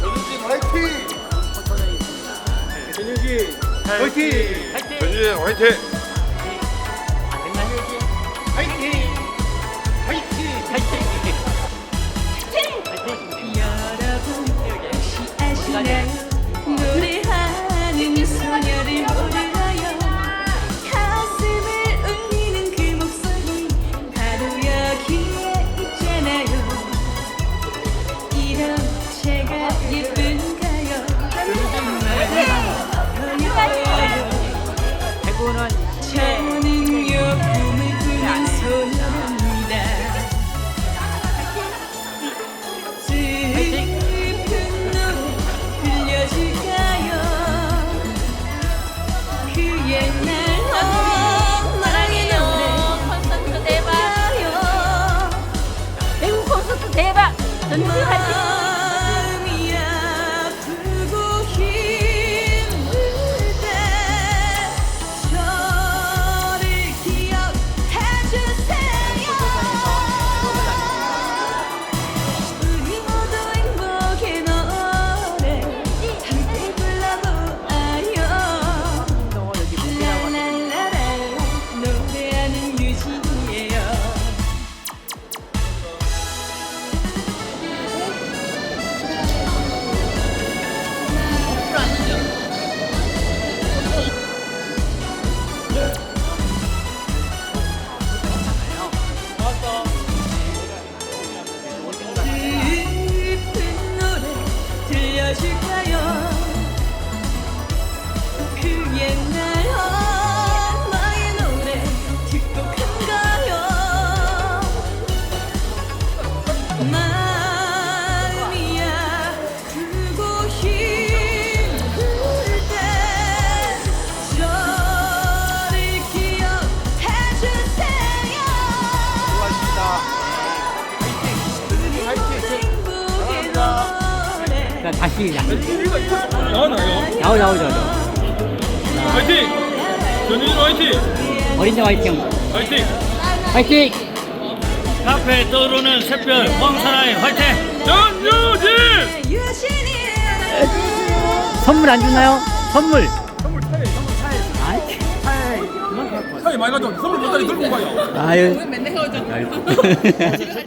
전유진 화이팅! 전유진 화이팅! 전주의 화이팅! 화이팅! 화이팅! 여러분 혹시 아시나요 你还行。 그 옛날 엄마의 자, 다시 나와나요? 나오 나오 나오 화이팅! 전주진 화이팅! 어린 자 화이팅. 화이팅! 화이팅! 카페에 떠오르는 샛별 황사나이 화이팅! 전유진! 선물 안 주나요? 선물. 선물 차에 선물 차에 아이. 차에 많이 가져 선물 못다니 들고 가요 아유. 맨날